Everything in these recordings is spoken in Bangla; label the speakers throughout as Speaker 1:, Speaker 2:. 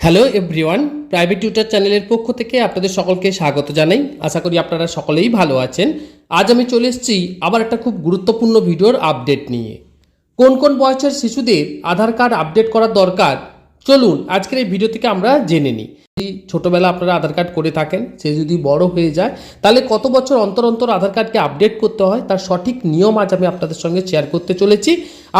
Speaker 1: হ্যালো এভরিওয়ান প্রাইভেট টিউটার চ্যানেলের পক্ষ থেকে আপনাদের সকলকে স্বাগত জানাই। আশা করি আপনারা সকলেই ভালো আছেন। আজ আমি চলে এসেছি আবার একটা খুব গুরুত্বপূর্ণ ভিডিওর আপডেট নিয়ে। কোন কোন বয়সের শিশুদের আধার কার্ড আপডেট করার দরকার? চলুন, আজকের এই ভিডিও থেকে আমরা জেনে নিই। ছোটোবেলা আপনারা আধার কার্ড করে থাকেন, সে যদি বড় হয়ে যায়, তাহলে কত বছর অন্তর অন্তর আধার কার্ডকে আপডেট করতে হয়, তার সঠিক নিয়ম আজ আমি আপনাদের সঙ্গে শেয়ার করতে চলেছি।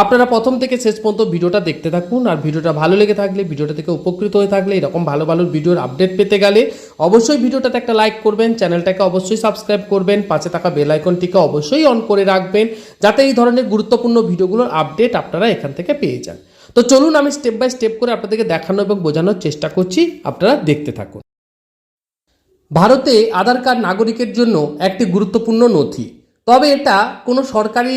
Speaker 1: আপনারা প্রথম থেকে শেষ পর্যন্ত ভিডিওটা দেখতে থাকুন, আর ভিডিওটা ভালো লেগে থাকলে, ভিডিওটা থেকে উপকৃত হয়ে থাকলে, এরকম ভালো ভালো ভিডিওর আপডেট পেতে গেলে অবশ্যই ভিডিওটাতে একটা লাইক করবেন চ্যানেলটাকে অবশ্যই সাবস্ক্রাইব করবেন, পাশে থাকা বেল আইকনটিকে অবশ্যই অন করে রাখবেন, যাতে এই ধরনের গুরুত্বপূর্ণ ভিডিওগুলোর আপডেট আপনারা এখান থেকে পেয়ে যান। তো চলুন আমি স্টেপ বাই স্টেপ করে আপনাদেরকে দেখানো এবং বোঝানোর চেষ্টা করছি। আপনারা দেখতে থাকুন। ভারতে আধার কার্ড নাগরিকের জন্য একটি গুরুত্বপূর্ণ নথি। তবে এটা কোনো সরকারি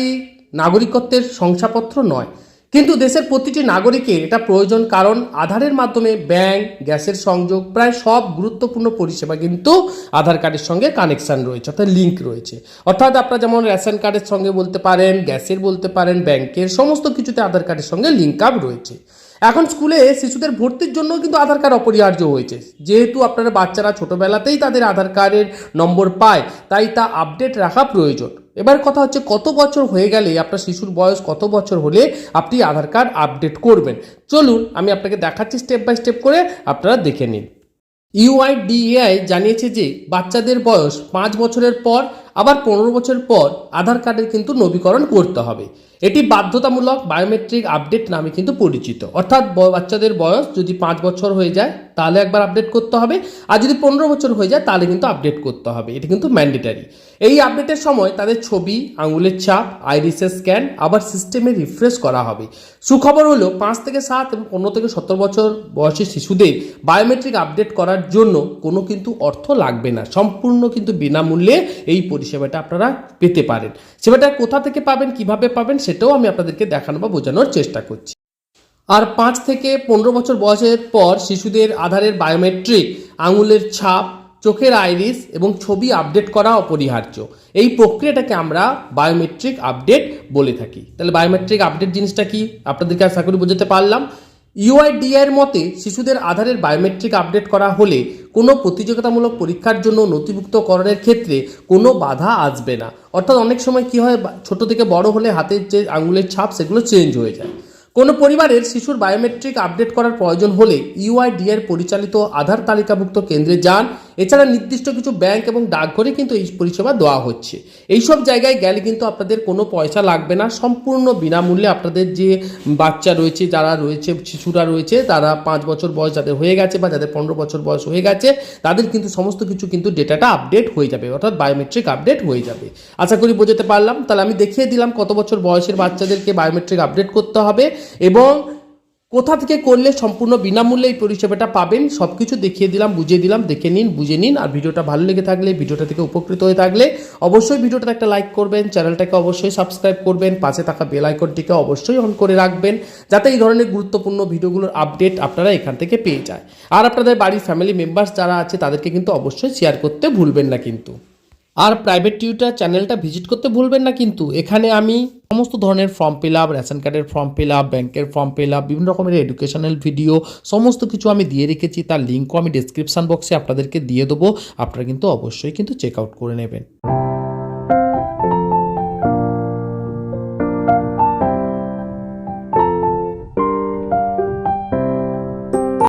Speaker 1: নাগরিকত্বের শংসাপত্র নয়। কিন্তু দেশের প্রতিটি নাগরিকের এটা প্রয়োজন কারণ আধারের মাধ্যমে ব্যাংক, গ্যাসের সংযোগ, প্রায় সব গুরুত্বপূর্ণ পরিষেবা কিন্তু আধার কার্ডের সঙ্গে কানেকশন রয়েছে, অর্থাৎ লিঙ্ক রয়েছে। অর্থাৎ আপনারা যেমন রেশন কার্ডের সঙ্গে বলতে পারেন, গ্যাসের বলতে পারেন, ব্যাংকের সমস্ত কিছুতে আধার কার্ডের সঙ্গে লিঙ্ক আপ রয়েছে। এখন স্কুলে শিশুদের ভর্তির জন্য কিন্তু আধার কার্ড অপরিহার্য হয়েছে। যেহেতু আপনারা বাচ্চারা ছোটবেলাতেই তাদের আধার কার্ডের নম্বর পায়, তাই তা আপডেট রাখা প্রয়োজন। এবার কথা হচ্ছে কত বছর হয়ে গেলে, আপনার শিশুর বয়স কত বছর হলে আপনি আধার কার্ড আপডেট করবেন? চলুন, আমি আপনাকে দেখাচ্ছি স্টেপ বাই স্টেপ করে, আপনারা দেখে নিন। ইউআইডিএআই জানিয়েছে যে, বাচ্চাদের বয়স পাঁচ বছরের পর আবার পনেরো বছর পর আধার কার্ডের কিন্তু নবীকরণ করতে হবে। এটি বাধ্যতামূলক বায়োমেট্রিক আপডেট নামে কিন্তু পরিচিত। অর্থাৎ বাচ্চাদের বয়স যদি পাঁচ বছর হয়ে যায়, তাহলে একবার আপডেট করতে হবে। আর যদি পনেরো বছর হয়ে যায়, তাহলে কিন্তু আপডেট করতে হবে। এটি কিন্তু ম্যান্ডেটারি। এই আপডেটের সময় তাদের ছবি, আঙুলের ছাপ আইরিসের স্ক্যান, আবার সিস্টেমে রিফ্রেশ করা হবে। সুখবর হলো, পাঁচ থেকে সাত এবং পনেরো থেকে সতেরো বছর বয়সী শিশুদের বায়োমেট্রিক আপডেট করার জন্য কোনো কিন্তু অর্থ লাগবে না। সম্পূর্ণ কিন্তু বিনামূল্যে এই পরিষেবাটা আপনারা পেতে পারেন। সেবাটা কোথা থেকে পাবেন, কীভাবে পাবেন, সেটাও আমি আপনাদেরকে দেখানো বা বোঝানোর চেষ্টা করছি। আর পাঁচ থেকে পনেরো বছর বয়সের পর শিশুদের আধারের বায়োমেট্রিক, আঙুলের ছাপ, চোখের আইরিস এবং ছবি আপডেট করা অপরিহার্য। এই প্রক্রিয়াটাকে আমরা বায়োমেট্রিক আপডেট বলে থাকি। তাহলে বায়োমেট্রিক আপডেট জিনিসটা কি? আপনাদেরকে আশা করি বোঝাতে পারলাম। ইউআইডিআই এর মতে, শিশুদের আধারের বায়োমেট্রিক আপডেট করা হলে কোনো প্রতিযোগিতামূলক পরীক্ষার জন্য নথিভুক্তকরণের ক্ষেত্রে কোনো বাধা আসবে না। অর্থাৎ অনেক সময় কি হয়, ছোট থেকে বড় হলে হাতের যে আঙুলের ছাপ, সেগুলো চেঞ্জ হয়ে যায়। কোনো পরিবারের শিশুর বায়োমেট্রিক আপডেট করার প্রয়োজন হলে ইউআইডিএর পরিচালিত আধার তালিকাভুক্ত কেন্দ্রে যান এছাড়া নির্দিষ্ট কিছু ব্যাংক এবং ডাকঘরে কিন্তু এই পরিষেবা দেওয়া হচ্ছে। এইসব জায়গায় গেলে কিন্তু আপনাদের কোনো পয়সা লাগবে না, সম্পূর্ণ বিনামূল্যে আপনাদের যে বাচ্চা রয়েছে, যারা রয়েছে, শিশুরা রয়েছে, তারা পাঁচ বছর বয়স যাদের হয়ে গেছে বা যাদের পনেরো বছর বয়স হয়ে গেছে, তাদের কিন্তু সমস্ত কিছু কিন্তু ডেটাটা আপডেট হয়ে যাবে, অর্থাৎ বায়োমেট্রিক আপডেট হয়ে যাবে। আশা করি বোঝাতে পারলাম। তাহলে আমি দেখিয়ে দিলাম কত বছর বয়সের বাচ্চাদেরকে বায়োমেট্রিক আপডেট করতে হবে এবং কোথা থেকে করলে সম্পূর্ণ বিনামূল্যে এই পরিষেবাটা পাবেন সব কিছু দেখিয়ে দিলাম, বুঝিয়ে দিলাম, দেখে নিন, বুঝে নিন, আর ভিডিওটা ভালো লেগে থাকলে, ভিডিওটা থেকে উপকৃত হয়ে থাকলে অবশ্যই ভিডিওটাতে একটা লাইক করবেন, চ্যানেলটাকে অবশ্যই সাবস্ক্রাইব করবেন, পাশে থাকা বেল আইকনটিকে অবশ্যই অন করে রাখবেন, যাতে এই ধরনের গুরুত্বপূর্ণ ভিডিওগুলোর আপডেট আপনারা এখান থেকে পেয়ে যায়। আর আপনাদের বাড়ির ফ্যামিলি মেম্বার্স যারা আছে, তাদেরকে কিন্তু অবশ্যই শেয়ার করতে ভুলবেন না কিন্তু। আর প্রাইভেট টিউটার চ্যানেলটা ভিজিট করতে ভুলবেন না কিন্তু। এখানে আমি সমস্ত ধরনের ফর্ম ফিল আপ রেশন কার্ডের ফর্ম ফিল আপ ব্যাংকের ফর্ম ফিল আপ বিভিন্ন রকমের এডুকেশনাল ভিডিও সমস্ত কিছু আমি দিয়ে রেখেছি। তার লিঙ্কও আমি ডিসক্রিপশান বক্সে আপনাদেরকে দিয়ে দেবো। আপনারা কিন্তু অবশ্যই কিন্তু চেক আউট করে নেবেন।